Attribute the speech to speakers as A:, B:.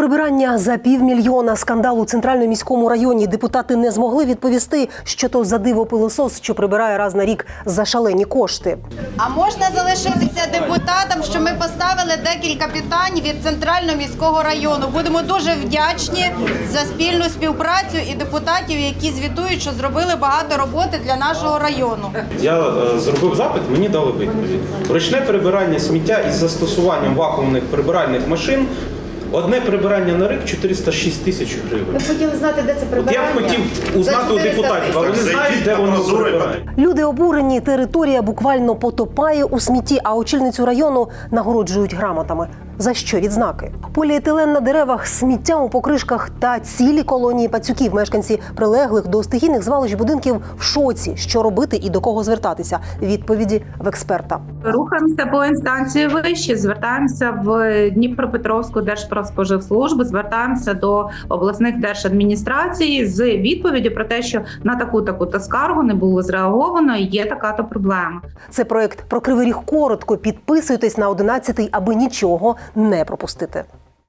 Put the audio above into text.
A: Прибирання за півмільйона скандал у центральному міському районі. Депутати не змогли відповісти, що то за диво пилосос, що прибирає раз на рік за шалені кошти.
B: А можна залишитися депутатам, що ми поставили декілька питань від центрального міського району. Будемо дуже вдячні за спільну співпрацю і депутатів, які звітують, що зробили багато роботи для нашого району.
C: Я е, зробив запит, мені дали відповідь. Ручне прибирання сміття із застосуванням вакуумних прибиральних машин. Одне прибирання на рік 406 тисяч гривень.
B: Ми хотіли знати, де це
C: От я б хотів узнати у депутатів, а вони знають, де воно прибирають.
A: Люди обурені, територія буквально потопає у смітті, а очільницю району нагороджують грамотами. За що відзнаки? Поліетилен на деревах, сміття у покришках та цілі колонії пацюків. Мешканці прилеглих до стихійних звалищ будинків в шоці, що робити і до кого звертатися. Відповіді в експерта.
D: Рухаємося по інстанції вище, звертаємося в Дніпропетровську Держпродспоживслужбу, звертаємося до обласних держадміністрацій з відповіддю про те, що на таку таку то скаргу не було зреаговано. і Є така то проблема.
A: Це проект про кривий ріг коротко. Підписуйтесь на 11 аби нічого не пропустити.